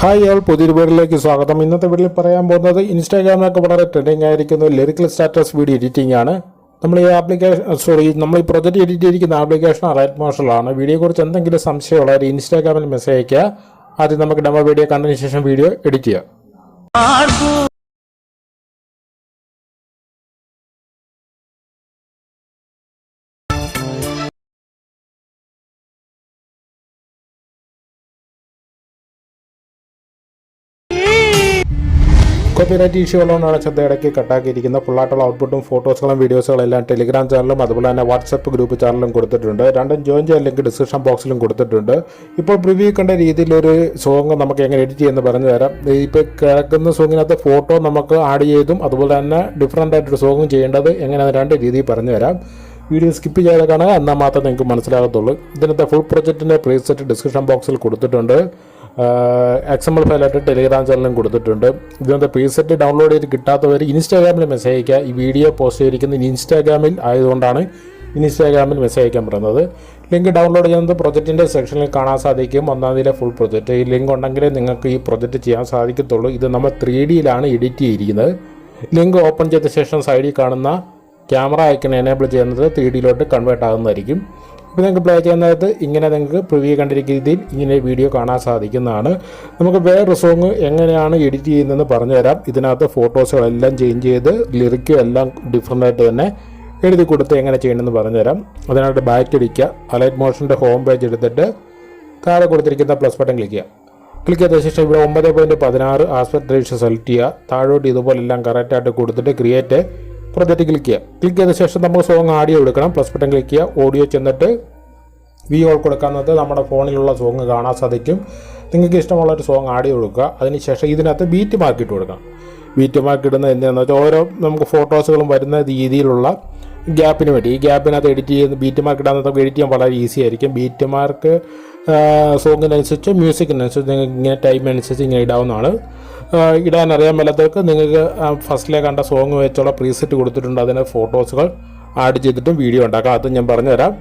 Hi ആൾ പുതിയൊരു വീഡിയോയിലേക്ക് സ്വാഗതം. ഇന്നത്തെ വീഡിയോയിൽ പറയാൻ പോകുന്നത് ഇൻസ്റ്റാഗ്രാമിലൊക്കെ വളരെ ട്രെൻഡിങ് ആയിരിക്കുന്ന ലിറിക്കൽ സ്റ്റാറ്റസ് വീഡിയോ എഡിറ്റിംഗ് ആണ്. നമ്മൾ ഈ ആപ്ലിക്കേഷൻ സോറി നമ്മൾ ഈ പ്രൊജക്റ്റ് എഡിറ്റ് ചെയ്തിരിക്കുന്ന ആപ്ലിക്കേഷൻ റൈറ്റ് മോഷനിലാണ് വീഡിയോയെക്കുറിച്ച് എന്തെങ്കിലും സംശയമുള്ളവർ ഇൻസ്റ്റാഗ്രാമിൽ മെസ്സേജ് അയക്കുക ആദ്യം നമുക്ക് ഡെമോ വീഡിയോ കണ്ടതിന് ശേഷം വീഡിയോ എഡിറ്റ് ചെയ്യാം. കോപ്പിറൈറ്റ് ഇഷ്യൂ ഉള്ളതുകൊണ്ടാണ് ശ്രദ്ധ ഇടയ്ക്ക് കട്ടാക്കിയിരിക്കുന്ന ഫുള്ളായിട്ടുള്ള ഔട്ട്പുട്ടും ഫോട്ടോസുകളും വീഡിയോസുകളും എല്ലാം ടെലിഗ്രാം ചാനലും അതുപോലെ തന്നെ വാട്സപ്പ് ഗ്രൂപ്പ് ചാനലും കൊടുത്തിട്ടുണ്ട്. രണ്ടും ജോയിൻ ചെയ്യാൻ ലിങ്ക് ഡിസ്ക്രിപ്ഷൻ ബോക്സിലും കൊടുത്തിട്ടുണ്ട്. ഇപ്പോൾ പ്രിവ്യൂ കണ്ട രീതിയിലൊരു സോങ് നമുക്ക് എങ്ങനെ എഡിറ്റ് ചെയ്യുമെന്ന് പറഞ്ഞു തരാം. ഇപ്പോൾ കിടക്കുന്ന സോങ്ങിനകത്ത് ഫോട്ടോ നമുക്ക് ആഡ് ചെയ്തും അതുപോലെ തന്നെ ഡിഫറന്റ് ആയിട്ടൊരു സോങ്ങും ചെയ്യേണ്ടത് എങ്ങനെയാണ് രണ്ട് രീതിയിൽ പറഞ്ഞു തരാം. വീഡിയോ സ്കിപ്പ് ചെയ്ത് കാണുക എന്നാൽ മാത്രമേ നിങ്ങൾക്ക് മനസ്സിലാകത്തുള്ളൂ. ഇതിനകത്ത് ഫുൾ പ്രൊജക്റ്റിന്റെ പ്രീസെറ്റ് ഡിസ്ക്രിപ്ഷൻ ബോക്സിൽ കൊടുത്തിട്ടുണ്ട്. എക്സ് എം എൽ ഫയലായിട്ട് ടെലിഗ്രാം ചാനലും കൊടുത്തിട്ടുണ്ട്. ഇതിനകത്ത് സെറ്റ് ഡൗൺലോഡ് ചെയ്ത് കിട്ടാത്തവർ ഇൻസ്റ്റാഗ്രാമിൽ മെസ്സേജ് അയക്കുക ഈ വീഡിയോ പോസ്റ്റ് ചെയ്തിരിക്കുന്നത് ഇൻസ്റ്റാഗ്രാമിൽ ആയതുകൊണ്ടാണ് ഇൻസ്റ്റാഗ്രാമിൽ മെസ്സേജ് അയക്കാൻ പറയുന്നത്. ലിങ്ക് ഡൗൺലോഡ് ചെയ്യുന്നത് പ്രൊജക്റ്റിന്റെ സെക്ഷനിൽ കാണാൻ സാധിക്കും. ഒന്നാം തീയതി ഫുൾ പ്രൊജക്റ്റ് ഈ ലിങ്ക് ഉണ്ടെങ്കിലേ നിങ്ങൾക്ക് ഈ പ്രൊജക്റ്റ് ചെയ്യാൻ സാധിക്കത്തുള്ളൂ. ഇത് നമ്മൾ ത്രീ ഡിയിലാണ് എഡിറ്റ് ചെയ്തിരിക്കുന്നത്. ലിങ്ക് ഓപ്പൺ ചെയ്ത ശേഷം സൈഡിൽ കാണുന്ന ക്യാമറ ഐക്കൺ എനേബിൾ ചെയ്യുന്നത് ത്രീ ഡിയിലോട്ട് കൺവേർട്ട് ആകുന്നതായിരിക്കും. ഇപ്പോൾ നിങ്ങൾക്ക് പ്ലേ ചെയ്യുന്നത് ഇങ്ങനെ നിങ്ങൾക്ക് പ്രിവ്യൂ കണ്ടിരിക്കുന്ന രീതിയിൽ ഇങ്ങനെ വീഡിയോ കാണാൻ സാധിക്കുന്നതാണ്. നമുക്ക് വേറൊരു സോങ് എങ്ങനെയാണ് എഡിറ്റ് ചെയ്യുന്നതെന്ന് പറഞ്ഞു തരാം ഇതിനകത്ത് ഫോട്ടോസുകളെല്ലാം ചേഞ്ച് ചെയ്ത് ലിറിക്കും എല്ലാം ഡിഫറെന്റ് ആയിട്ട് തന്നെ എഴുതി കൊടുത്ത് എങ്ങനെ ചെയ്യണമെന്ന് പറഞ്ഞുതരാം. അതിനായിട്ട് ബാക്ക് അടിക്കുക അലൈറ്റ് മോഷന്റെ ഹോം പേജ് എടുത്തിട്ട് താഴെ കൊടുത്തിരിക്കുന്ന പ്ലസ് ബട്ടൺ ക്ലിക്ക് ചെയ്യുക. ക്ലിക്ക് ചെയ്ത ശേഷം ഇവിടെ ഒമ്പത് പോയിന്റ് പതിനാറ് ആസ്പെക്ട് റേഷ്യോ സെലക്ട് ചെയ്യുക. താഴോട്ട് ഇതുപോലെ എല്ലാം കറക്റ്റായിട്ട് കൊടുത്തിട്ട് ക്രിയേറ്റ് പ്രൊജക്റ്റ് ക്ലിക്ക് ചെയ്യുക. ക്ലിക്ക് ചെയ്ത ശേഷം നമുക്ക് സോങ് ആഡിയോ എടുക്കണം. പ്ലസ് ബട്ടൺ ക്ലിക്ക് ചെയ്യുക. ഓഡിയോ ചെന്നിട്ട് വി ഓൾ കൊടുക്കുന്നത് നമ്മുടെ ഫോണിലുള്ള സോങ് കാണാൻ സാധിക്കും. നിങ്ങൾക്ക് ഇഷ്ടമുള്ള ഒരു സോങ് ആഡിയോ കൊടുക്കുക അതിനുശേഷം ഇതിനകത്ത് ബീറ്റ് മാർക്ക് ഇട്ട് കൊടുക്കണം. ബീറ്റ് മാർക്ക് ഇടുന്നത് എന്താണെന്ന് വെച്ചാൽ ഓരോ നമുക്ക് ഫോട്ടോസുകളും വരുന്ന രീതിയിലുള്ള ഗ്യാപ്പിന് വേണ്ടി. ഈ ഗ്യാപ്പിനകത്ത് എഡിറ്റ് ചെയ്യുന്ന ബീറ്റ് മാർക്ക് ഇടാൻ നമുക്ക് എഡിറ്റ് ചെയ്യാൻ വളരെ ഈസി ആയിരിക്കും. ബീറ്റ് മാർക്ക് സോങ്ങിനനുസരിച്ച് മ്യൂസിക്കിനനുസരിച്ച് നിങ്ങൾക്ക് ഇങ്ങനെ ടൈമിനനുസരിച്ച് ഇങ്ങനെ ഇടാവുന്നതാണ്. ഇടാൻ അറിയാൻ മേലാത്തവർക്ക് നിങ്ങൾക്ക് ഫസ്റ്റിലെ കണ്ട സോങ് വെച്ചുള്ള പ്രീസെറ്റ് കൊടുത്തിട്ടുണ്ട്. അതിന്റെ ഫോട്ടോസുകൾ ആഡ് ചെയ്തിട്ടും വീഡിയോ ഉണ്ടാക്കാം. അത് ഞാൻ പറഞ്ഞുതരാം.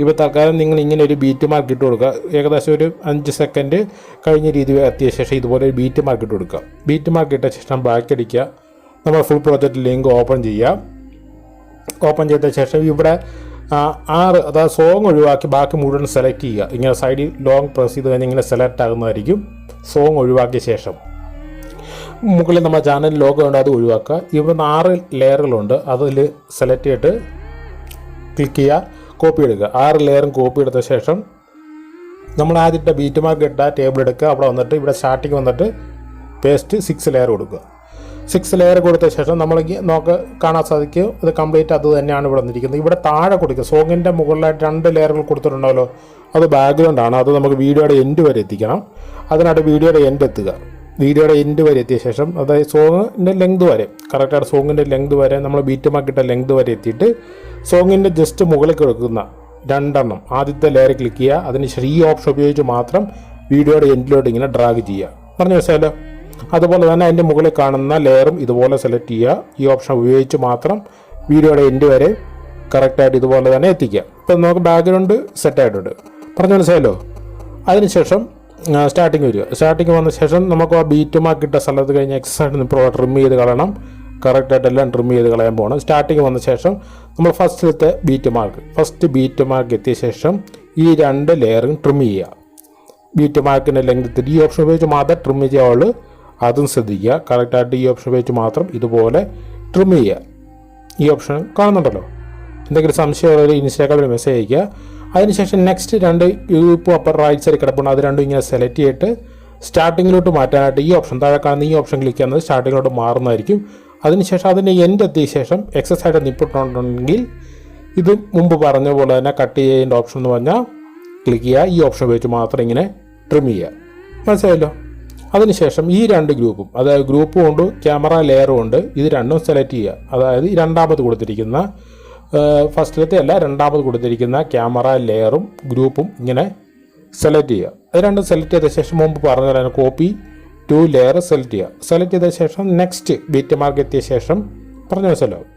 ഇപ്പോൾ തൽക്കാലം നിങ്ങൾ ഇങ്ങനെ ഒരു ബീറ്റ് മാർക്ക് ഇട്ട് കൊടുക്കുക. ഏകദേശം ഒരു അഞ്ച് സെക്കൻഡ് കഴിഞ്ഞ രീതി എത്തിയ ശേഷം ഇതുപോലെ ഒരു ബീറ്റ് മാർക്ക് ഇട്ട് കൊടുക്കുക. ബീറ്റ് മാർക്ക് ഇട്ട ശേഷം ബാക്ക് അടിക്കുക നമ്മൾ ഫുൾ പ്രോജക്റ്റ് ലിങ്ക് ഓപ്പൺ ചെയ്യുക ഓപ്പൺ ചെയ്ത ശേഷം ഇവിടെ ആറ് അതായത് സോങ് ഒഴിവാക്കി ബാക്കി മുഴുവൻ സെലക്ട് ചെയ്യുക. ഇങ്ങനെ സൈഡിൽ ലോങ് പ്രസ് ചെയ്ത് കഴിഞ്ഞാൽ ഇങ്ങനെ സെലക്ട് ആകുന്നതായിരിക്കും. സോങ് ഒഴിവാക്കിയ ശേഷം. മുകളിൽ നമ്മുടെ ചാനൽ ലോഗോ ഉണ്ട് അത് ഒഴിവാക്കുക. ഇവിടുന്ന് ആറ് ലെയറുകളുണ്ട് അതിൽ സെലക്ട് ചെയ്തിട്ട് ക്ലിക്ക് ചെയ്യുക കോപ്പി എടുക്കുക. ആറ് ലെയറും കോപ്പി എടുത്ത ശേഷം നമ്മൾ ആദ്യത്തെ ബീറ്റ് മാർക്ക് ഇട്ട ടേബിൾ എടുക്കുക. അവിടെ വന്നിട്ട് ഇവിടെ സ്റ്റാർട്ടിങ് വന്നിട്ട് പേസ്റ്റ് സിക്സ് ലെയർ കൊടുക്കുക. സിക്സ് ലെയർ കൊടുത്ത ശേഷം നമ്മൾ നോക്ക് കാണാൻ സാധിക്കും. ഇത് കംപ്ലീറ്റ് അത് തന്നെയാണ് ഇവിടെ വന്നിരിക്കുന്നത്. ഇവിടെ താഴെ കൊടുക്കുക. സോങ്ങിന്റെ മുകളിലായിട്ട് രണ്ട് ലെയറുകൾ കൊടുത്തിട്ടുണ്ടല്ലോ അത് ബാക്ക്ഗ്രൗണ്ടാണ് അത് നമുക്ക് വീഡിയോയുടെ എൻഡ് വരെ എത്തിക്കണം. അതിനായിട്ട് വീഡിയോയുടെ എൻഡ് എത്തുക. വീഡിയോയുടെ എൻഡ് വരെ എത്തിയ ശേഷം അതായത് സോങ്ങിന്റെ ലെങ്ത് വരെ കറക്റ്റായിട്ട് സോങ്ങിന്റെ ലെങ്ത് വരെ നമ്മൾ ബീറ്റ് മാർക്കിട്ട ലെങ്ത് വരെ എത്തിയിട്ട് സോങ്ങിന്റെ ജസ്റ്റ് മുകളിൽ കൊടുക്കുന്ന രണ്ടെണ്ണം ആദ്യത്തെ ലെയർ ക്ലിക്ക് ചെയ്യുക അതിനുശേഷം ഈ ഓപ്ഷൻ ഉപയോഗിച്ച് മാത്രം വീഡിയോയുടെ എൻഡിലോട്ട് ഇങ്ങനെ ഡ്രാഗ് ചെയ്യുക. പറഞ്ഞു വെച്ചാലോ അതുപോലെ തന്നെ അതിന്റെ മുകളിൽ കാണുന്ന ലെയറും ഇതുപോലെ സെലക്ട് ചെയ്യുക. ഈ ഓപ്ഷൻ ഉപയോഗിച്ച് മാത്രം വീഡിയോയുടെ എൻഡ് വരെ കറക്റ്റായിട്ട് ഇതുപോലെ തന്നെ എത്തിക്കുക. ഇപ്പം നമുക്ക് ബാക്ക്ഗ്രൗണ്ട് സെറ്റായിട്ടുണ്ട് പറഞ്ഞു മനസ്സിലായല്ലോ? അതിനുശേഷം സ്റ്റാർട്ടിങ് വരിക. സ്റ്റാർട്ടിങ് വന്ന ശേഷം നമുക്ക് ആ ബീറ്റ് മാർക്ക് ഇട്ട സ്ഥലത്ത് കഴിഞ്ഞ് എക്സസൈഡ് ഇപ്പോൾ ട്രിം ചെയ്ത് കളയണം. കറക്റ്റായിട്ട് എല്ലാം ട്രിം ചെയ്ത് കളയാൻ പോകണം സ്റ്റാർട്ടിങ് വന്ന ശേഷം നമ്മൾ ഫസ്റ്റിലത്തെ beat mark first beat mark എത്തിയ ശേഷം ഈ രണ്ട് ലെയറും ട്രിം ചെയ്യുക. ബീറ്റ് മാർക്കിന്റെ ലെങ്ത് ഈ ഓപ്ഷൻ ഉപയോഗിച്ച് മാത്രം ട്രിം ചെയ്യാവുള്ളൂ അതും ശ്രദ്ധിക്കുക. കറക്റ്റായിട്ട് ഈ ഓപ്ഷൻ ഉപയോഗിച്ച് മാത്രം ഇതുപോലെ ട്രിം ചെയ്യുക. ഈ ഓപ്ഷൻ കാണുന്നുണ്ടല്ലോ. എന്തെങ്കിലും സംശയമുള്ളവർ ഇൻസ്റ്റാഗ്രാമിൽ മെസ്സേജ് അയയ്ക്കുക. അതിനുശേഷം നെക്സ്റ്റ് രണ്ട് ഇപ്പോൾ അപ്പർ റൈറ്റ് സൈഡ് കിടപ്പുണ്ട്. അത് രണ്ടും ഇങ്ങനെ സെലക്ട് ചെയ്തിട്ട് സ്റ്റാർട്ടിങ്ങിലോട്ട് മാറ്റാനായിട്ട് ഈ ഓപ്ഷൻ താഴെ കാണുന്ന ഈ ഓപ്ഷൻ ക്ലിക്ക് ചെയ്യുന്നത് സ്റ്റാർട്ടിങ്ങിലോട്ട് മാറുന്നതായിരിക്കും. അതിനുശേഷം അതിന്റെ എൻഡ് എത്തിയ ശേഷം എക്സസൈഡ് നിപ്പിട്ടുണ്ടെങ്കിൽ ഇത് മുമ്പ് പറഞ്ഞ പോലെ തന്നെ കട്ട് ചെയ്യേണ്ട ഓപ്ഷൻ എന്ന് പറഞ്ഞാൽ ക്ലിക്ക് ചെയ്യുക. ഈ ഓപ്ഷൻ ഉപയോഗിച്ച് മാത്രം ഇങ്ങനെ ട്രിം ചെയ്യുക. മനസ്സിലായല്ലോ? അതിനുശേഷം ഈ രണ്ട് ഗ്രൂപ്പും അതായത് ഗ്രൂപ്പും ഉണ്ട് ക്യാമറ ലെയറും ഉണ്ട് ഇത് രണ്ടും സെലക്ട് ചെയ്യുക. അതായത് രണ്ടാമത് കൊടുത്തിരിക്കുന്ന ഫസ്റ്റിലത്തെ അല്ല രണ്ടാമത് കൊടുത്തിരിക്കുന്ന ക്യാമറ ലെയറും ഗ്രൂപ്പും ഇങ്ങനെ സെലക്ട് ചെയ്യുക. അത് രണ്ടും സെലക്ട് ചെയ്ത ശേഷം മുമ്പ് പറഞ്ഞ പോലെ കോപ്പി ടു ലെയർ സെലക്ട് ചെയ്യുക. സെലക്ട് ചെയ്ത ശേഷം നെക്സ്റ്റ് ബീറ്റ് മാർക്ക് എത്തിയ ശേഷം പറഞ്ഞ മനസ്സിലാവും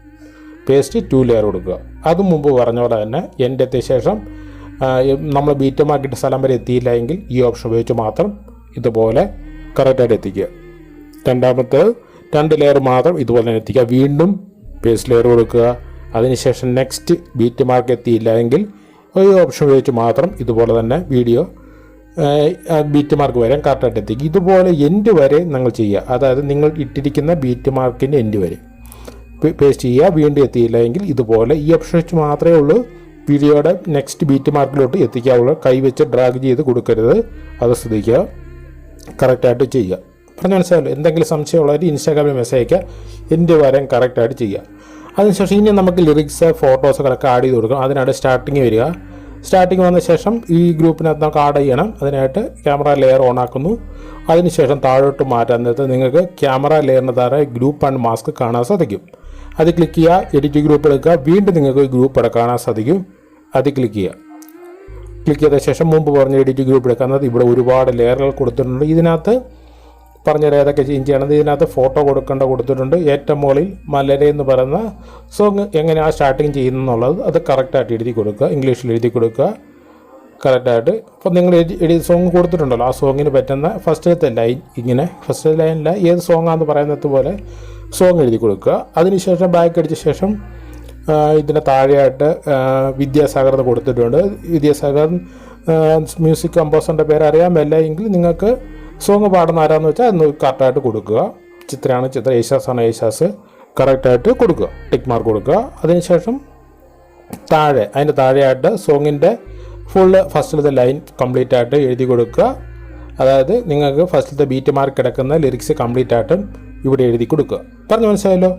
പേസ്റ്റ് ടു ലെയർ കൊടുക്കുക. അതും മുമ്പ് പറഞ്ഞ പോലെ തന്നെ എന്റെ എത്തിയ ശേഷം നമ്മൾ ബീറ്റ് മാർക്കിട്ട് സ്ഥലം വരെ എത്തിയില്ല എങ്കിൽ ഈ ഓപ്ഷൻ ഉപയോഗിച്ച് മാത്രം ഇതുപോലെ കറക്റ്റായിട്ട് എത്തിക്കുക. രണ്ടാമത്തെ രണ്ട് ലെയർ മാത്രം ഇതുപോലെ തന്നെ എത്തിക്കുക. വീണ്ടും പേസ്റ്റ് ലെയർ കൊടുക്കുക. അതിനുശേഷം നെക്സ്റ്റ് ബീറ്റ് മാർക്ക് എത്തിയില്ല എങ്കിൽ ഓപ്ഷൻ ഉപയോഗിച്ച് മാത്രം ഇതുപോലെ തന്നെ വീഡിയോ ബീറ്റ് മാർക്ക് വരെ കറക്റ്റായിട്ട് എത്തിക്കും ഇതുപോലെ എൻഡ് വരെ നിങ്ങൾ ചെയ്യുക. അതായത് നിങ്ങൾ ഇട്ടിരിക്കുന്ന ബീറ്റ് മാർക്കിന്റെ എൻഡ് വരെ. പേസ്റ്റ് ചെയ്യുക. വീണ്ടും എത്തിയില്ല എങ്കിൽ ഇതുപോലെ ഈ ഓപ്ഷൻ വെച്ച് മാത്രമേ ഉള്ളൂ. വീഡിയോയുടെ നെക്സ്റ്റ് ബീറ്റ് മാർക്കിലോട്ട് എത്തിക്കാവുള്ളൂ കൈവച്ച് ഡ്രാഗ് ചെയ്ത് കൊടുക്കരുത്. അത് ശ്രദ്ധിക്കുക. കറക്റ്റായിട്ട് ചെയ്യുക. പറഞ്ഞു മനസ്സിലായല്ലോ? എന്തെങ്കിലും സംശയമുള്ളവർ ഇൻസ്റ്റാഗ്രാമിൽ മെസ്സേജ് അയക്കുക എന്റെ വരം കറക്റ്റായിട്ട് ചെയ്യുക. അതിനുശേഷം ഇനി നമുക്ക് ലിറിക്സ് ഫോട്ടോസുകളൊക്കെ ആഡ് ചെയ്ത് കൊടുക്കണം. അതിനായിട്ട് സ്റ്റാർട്ടിങ് വരിക. സ്റ്റാർട്ടിങ് വന്ന ശേഷം ഈ ഗ്രൂപ്പിനകത്ത് നമുക്ക് ആഡ് ചെയ്യണം. അതിനായിട്ട് ക്യാമറ ലെയർ ഓൺ ആക്കുന്നു. അതിനുശേഷം താഴോട്ട് മാറ്റാൻ നേരത്ത് നിങ്ങൾക്ക് ക്യാമറ ലെയറിന് താഴെ ഗ്രൂപ്പ് ആൻഡ് മാസ്ക് കാണാൻ സാധിക്കും. അത് ക്ലിക്ക് ചെയ്യുക എഡിറ്റ് ഗ്രൂപ്പ് എടുക്കുക. വീണ്ടും നിങ്ങൾക്ക് ഗ്രൂപ്പ് ഇവിടെ കാണാൻ സാധിക്കും. അത് ക്ലിക്ക് ചെയ്യുക. ക്ലിക്ക് ചെയ്ത ശേഷം മുമ്പ് പറഞ്ഞ എഡിറ്റ് ഗ്രൂപ്പ് എടുക്കുന്നത് ഇവിടെ ഒരുപാട് ലെയറുകൾ കൊടുത്തിട്ടുണ്ട്. ഇതിനകത്ത് പറഞ്ഞത് ഏതൊക്കെ ചേഞ്ച് ചെയ്യണം ഇതിനകത്ത് ഫോട്ടോ കൊടുക്കേണ്ട കൊടുത്തിട്ടുണ്ട്. ഏറ്റവും മുകളിൽ മലര എന്ന് പറയുന്ന സോങ് എങ്ങനെയാണ് സ്റ്റാർട്ടിങ് ചെയ്യുന്നതെന്നുള്ളത് അത് കറക്റ്റായിട്ട് എഴുതി കൊടുക്കുക. ഇംഗ്ലീഷിൽ എഴുതി കൊടുക്കുക. കറക്റ്റായിട്ട് അപ്പോൾ നിങ്ങൾ എഴുതി സോങ് കൊടുത്തിട്ടുണ്ടല്ലോ. ആ സോങ്ങിന് പറ്റുന്ന ഫസ്റ്റത്തെ ലൈൻ ഇങ്ങനെ. ഫസ്റ്റ് ലൈനില്ല ഏത് സോങ്ങാന്ന് പറയുന്നത് പോലെ സോങ് എഴുതി കൊടുക്കുക. അതിനുശേഷം ബാക്ക് അടിച്ച ശേഷം ഇതിന്റെ താഴെയായിട്ട് വിദ്യാസാഗർ കൊടുത്തിട്ടുണ്ട്. വിദ്യാസാഗർ മ്യൂസിക് കമ്പോസറിന്റെ പേര് അറിയാമല്ല എങ്കിൽ നിങ്ങൾക്ക് സോങ് പാടുന്ന ആരാന്ന് വെച്ചാൽ ഒന്ന് കറക്റ്റായിട്ട് കൊടുക്കുക. ചിത്രയാണ് ചിത്ര. ആണ് യേശാസ് കറക്റ്റായിട്ട് കൊടുക്കുക. ടിക്ക് മാർക്ക് കൊടുക്കുക. അതിനുശേഷം താഴെ അതിന്റെ താഴെയായിട്ട് സോങ്ങിന്റെ ഫുള്ള് ഫസ്റ്റിലത്തെ ലൈൻ കംപ്ലീറ്റ് ആയിട്ട് എഴുതി കൊടുക്കുക. അതായത് നിങ്ങൾക്ക് ഫസ്റ്റിലത്തെ ബീറ്റ് മാർക്ക് കിടക്കുന്ന ലിറിക്സ് കംപ്ലീറ്റ് ആയിട്ടും ഇവിടെ എഴുതി കൊടുക്കുക. പറഞ്ഞു മനസ്സിലായല്ലോ?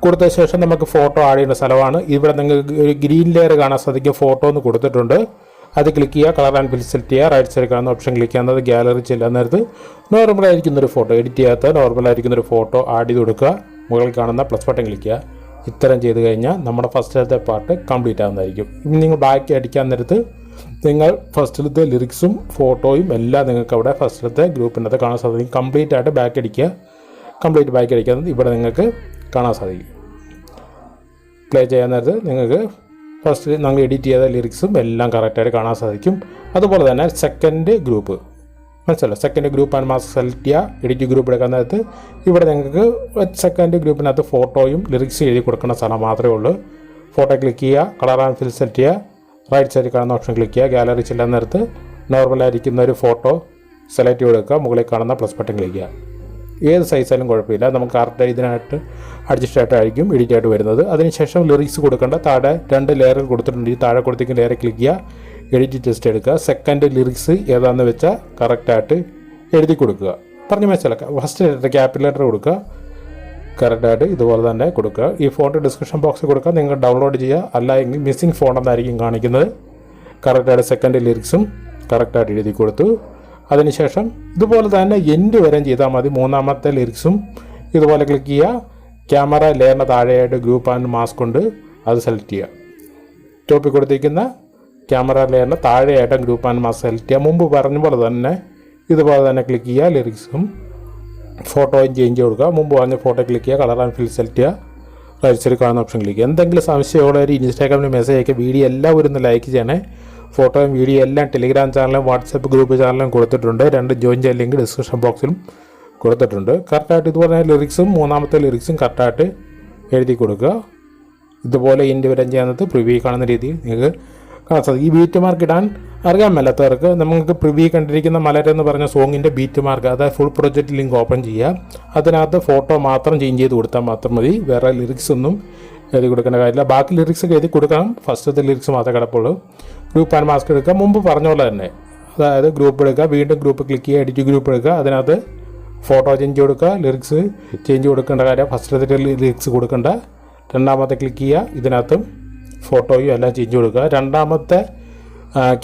കൊടുത്ത ശേഷം നമുക്ക് ഫോട്ടോ ആഡ് ചെയ്യുന്ന സ്ഥലമാണ്. ഇവിടെ നിങ്ങൾക്ക് ഒരു ഗ്രീൻ ലെയർ കാണാൻ സാധിക്കും. ഫോട്ടോ എന്ന് കൊടുത്തിട്ടുണ്ട്. അത് ക്ലിക്ക് ചെയ്യുക കളർ ആൻഡ് ഫിൽ സെലക്ട് ചെയ്യുക റൈറ്റ് സൈഡ് കാണുന്ന ഓപ്ഷൻ ക്ലിക്ക് ചെയ്യുന്നത് ഗാലറി ചെല്ലാൻ നേരത്ത് ഒരു ഫോട്ടോ എഡിറ്റ് ചെയ്യാത്ത ഒരു ഫോട്ടോ ആഡ് ചെയ്ത് കൊടുക്കുക. മുകളിൽ കാണുന്ന പ്ലസ് ബട്ടൺ ക്ലിക്ക് ചെയ്യുക. ഇത്തരം ചെയ്ത് കഴിഞ്ഞാൽ നമ്മുടെ ഫസ്റ്റിലത്തെ പാർട്ട് കംപ്ലീറ്റ് ആവുന്നതായിരിക്കും. ഇനി നിങ്ങൾ ബാക്ക് അടിക്കാൻ നേരത്ത് നിങ്ങൾ ഫസ്റ്റിലത്തെ ലിറിക്സും ഫോട്ടോയും എല്ലാം നിങ്ങൾക്ക് അവിടെ ഫസ്റ്റിലത്തെ ഗ്രൂപ്പിനകത്ത് കാണാൻ സാധിക്കും. കംപ്ലീറ്റ് ആയിട്ട് ബാക്ക് അടിക്കുക. കംപ്ലീറ്റ് ബാക്ക് അടിക്കുന്നത് ഇവിടെ നിങ്ങൾക്ക് കാണാൻ സാധിക്കും. പ്ലേ ചെയ്യാൻ നേരത്ത് നിങ്ങൾക്ക് ഫസ്റ്റ് നമ്മൾ എഡിറ്റ് ചെയ്ത ലിറിക്സും എല്ലാം കറക്റ്റായിട്ട് കാണാൻ സാധിക്കും. അതുപോലെ തന്നെ second group മനസ്സിലല്ലോ second group and mass select ചെയ്യുക. എഡിറ്റ് ഗ്രൂപ്പ് എടുക്കുന്നതിനകത്ത് ഇവിടെ നിങ്ങൾക്ക് സെക്കൻഡ് ഗ്രൂപ്പിനകത്ത് ഫോട്ടോയും ലിറിക്സും എഴുതി കൊടുക്കുന്ന സ്ഥലം മാത്രമേ ഉള്ളൂ. ഫോട്ടോ ക്ലിക്ക് ചെയ്യുക കളർ ആൻഡ് ഫിൽ സെലക്ട് ചെയ്യുക. റൈറ്റ് സൈഡിൽ കാണുന്ന ഓപ്ഷൻ ക്ലിക്ക് ചെയ്യുക. ഗാലറി ചെല്ലാൻ നേരത്ത് നോർമലായിരിക്കുന്ന ഒരു ഫോട്ടോ സെലക്ട് ചെയ്ത് കൊടുക്കുക. മുകളിൽ കാണുന്ന പ്ലസ് ബട്ടൺ ക്ലിക്ക് ചെയ്യുക. ഏത് സൈസായാലും കുഴപ്പമില്ല. നമുക്ക് കറക്റ്റ് ഇതിനായിട്ട് അഡ്ജസ്റ്റ് ആയിട്ടായിരിക്കും എഡിറ്റ് ആയിട്ട് വരുന്നത്. അതിനുശേഷം ലിറിക്സ് കൊടുക്കേണ്ട. താഴെ രണ്ട് ലെയർ കൊടുത്തിട്ടുണ്ട്. ഈ താഴെ കൊടുത്തേക്കും ലെയർ ക്ലിക്ക് ചെയ്യുക. എഡിറ്റ് ടെസ്റ്റ് എടുക്കുക. സെക്കൻഡ് ലിറിക്സ് ഏതാണെന്ന് വെച്ചാൽ കറക്റ്റായിട്ട് എഴുതി കൊടുക്കുക. പറഞ്ഞു മനസ്സിലാക്കുക ഫസ്റ്റ് ലെറ്റർ ക്യാപിറ്റൽ ലെറ്റർ കൊടുക്കുക. കറക്റ്റായിട്ട് ഇതുപോലെ തന്നെ കൊടുക്കുക. ഈ ഫോണിന്റെ ഡിസ്ക്രിപ്ഷൻ ബോക്സിൽ കൊടുക്കുക. നിങ്ങൾ ഡൗൺലോഡ് ചെയ്യുക. അല്ല എങ്കിൽ ഫോൺ എന്നായിരിക്കും കാണിക്കുന്നത്. കറക്റ്റായിട്ട് സെക്കൻഡ് ലിറിക്സും കറക്റ്റായിട്ട് എഴുതി കൊടുത്തു. അതിനുശേഷം ഇതുപോലെ തന്നെ എൻഡ് വരെ ചെയ്താൽ മതി. മൂന്നാമത്തെ ലിറിക്സും ഇതുപോലെ ക്ലിക്ക് ചെയ്യുക. ക്യാമറ ലെയറിന് താഴെയായിട്ട് ഗ്രൂപ്പ് ആൻഡ് മാസ്ക് ഉണ്ട്. അത് സെലക്ട് ചെയ്യുക. ടോപ്പിൽ കൊടുത്തിരിക്കുന്ന ക്യാമറ ലെയറിന് താഴെയായിട്ട് ഗ്രൂപ്പ് ആൻഡ് മാസ്ക് സെലക്ട് ചെയ്യുക. മുമ്പ് പറഞ്ഞ പോലെ തന്നെ ഇതുപോലെ തന്നെ ക്ലിക്ക് ചെയ്യുക. ലിറിക്സും ഫോട്ടോയും ചേഞ്ച് കൊടുക്കുക. മുമ്പ് പറഞ്ഞ ഫോട്ടോ ക്ലിക്ക് ചെയ്യുക. കളർ ആൻഡ് ഫിൽ സെലക്ട് ചെയ്യുക. റൈറ്റ് സൈഡിൽ കാണുന്ന ഓപ്ഷൻ ക്ലിക്ക് എന്തെങ്കിലും സംശയമുള്ളവർ ഇൻസ്റ്റാഗ്രാമിൽ മെസ്സേജ് അയക്കുക വീഡിയോ എല്ലാവരും ഒന്ന് ലൈക്ക് ചെയ്യണേ. ഫോട്ടോയും വീഡിയോ എല്ലാം ടെലിഗ്രാം ചാനലും വാട്സപ്പ് ഗ്രൂപ്പ് ചാനലും കൊടുത്തിട്ടുണ്ട്. രണ്ട് ജോയിൻ ചെയ്യാൻ ലിങ്ക് ഡിസ്ക്രിപ്ഷൻ ബോക്സിലും കൊടുത്തിട്ടുണ്ട്. കറക്റ്റായിട്ട് ഇതുപോലെ ലിറിക്സും മൂന്നാമത്തെ ലിറിക്സും കറക്റ്റായിട്ട് എഴുതി കൊടുക്കുക. ഇതുപോലെ ഇന്റെ വരം ചെയ്യുന്നത് പ്രിവ്യൂ കാണുന്ന രീതിയിൽ നിങ്ങൾക്ക് കാണാൻ സാധിക്കും. ഈ ബീറ്റ് മാർക്ക് ഇടാൻ അറിയാൻ മേലാത്തവർക്ക് നമുക്ക് പ്രിവ്യൂ കണ്ടിരിക്കുന്ന മലരെന്ന് പറഞ്ഞ സോങ്ങിന്റെ ബീറ്റ് മാർക്ക് അതായത് ഫുൾ പ്രൊജക്റ്റ് ലിങ്ക് ഓപ്പൺ ചെയ്യുക. അതിനകത്ത് ഫോട്ടോ മാത്രം ചേഞ്ച് ചെയ്ത് കൊടുത്താൽ മാത്രം മതി. വേറെ ലിറിക്സ് ഒന്നും എഴുതി കൊടുക്കേണ്ട കാര്യമില്ല. ബാക്കി ലിറിക്സ് എഴുതി കൊടുക്കണം. ഫസ്റ്റത്തെ ലിറിക്സ് മാത്രമേ കിടപ്പുള്ളൂ. ഗ്രൂപ്പ് ആൻഡ് മാസ്ക് എടുക്കുക. മുമ്പ് പറഞ്ഞ പോലെ തന്നെ. അതായത് ഗ്രൂപ്പ് എടുക്കുക. വീണ്ടും ഗ്രൂപ്പ് ക്ലിക്ക് ചെയ്യുക. എഡിറ്റ് ഗ്രൂപ്പ് എടുക്കുക. അതിനകത്ത് ഫോട്ടോ ചേഞ്ച് കൊടുക്കുക. ലിറിക്സ് ചേഞ്ച് കൊടുക്കേണ്ട കാര്യം ഫസ്റ്റത്തെ ലിറിക്സ് കൊടുക്കേണ്ട. രണ്ടാമത്തെ ക്ലിക്ക് ചെയ്യുക. ഇതിനകത്തും ഫോട്ടോയും എല്ലാം ചേഞ്ച് കൊടുക്കുക. രണ്ടാമത്തെ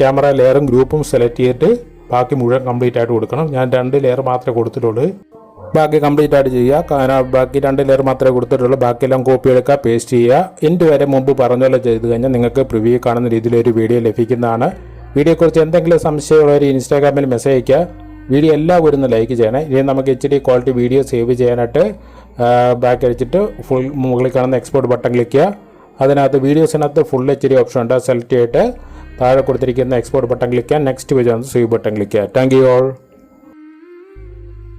ക്യാമറ ലെയറും ഗ്രൂപ്പും സെലക്ട് ചെയ്തിട്ട് ബാക്കി മുഴുവൻ കംപ്ലീറ്റ് ആയിട്ട് കൊടുക്കണം. ഞാൻ രണ്ട് ലെയർ മാത്രമേ കൊടുത്തിട്ടുള്ളൂ. ബാക്കി കംപ്ലീറ്റ് ആയിട്ട് ചെയ്യുക. ബാക്കി രണ്ട് ലെയർ മാത്രമേ കൊടുത്തിട്ടുള്ളൂ. ബാക്കിയെല്ലാം കോപ്പി എടുക്കുക പേസ്റ്റ് ചെയ്യുക. എന്റെ വരെ മുമ്പ് പറഞ്ഞ പോലെ ചെയ്ത് കഴിഞ്ഞാൽ നിങ്ങൾക്ക് പ്രിവ്യൂ കാണുന്ന രീതിയിലൊരു വീഡിയോ ലഭിക്കുന്നതാണ്. വീഡിയോയെക്കുറിച്ച് എന്തെങ്കിലും സംശയമുള്ളവർ ഇൻസ്റ്റാഗ്രാമിൽ മെസ്സേജ് അയയ്ക്കുക. വീഡിയോ എല്ലാവരും ഒന്ന് ലൈക്ക് ചെയ്യണേ. ഇനി നമുക്ക് H D quality video save ചെയ്യാനായിട്ട് ബാക്ക് അടിച്ചിട്ട് ഫുൾ മുകളിൽ കാണുന്ന എക്സ്പോർട്ട് ബട്ടൺ ക്ലിക്ക് ചെയ്യുക. അതിനകത്ത് വീഡിയോസിനകത്ത് ഫുൾ എച്ച് ഡി ഓപ്ഷൻ ഉണ്ട്. സെലക്ട് ചെയ്തിട്ട് താഴെ കൊടുത്തിരിക്കുന്ന എക്സ്പോർട്ട് ബട്ടൺ ക്ലിക്ക് ചെയ്യാം next page save button click ചെയ്യുക. Thank you all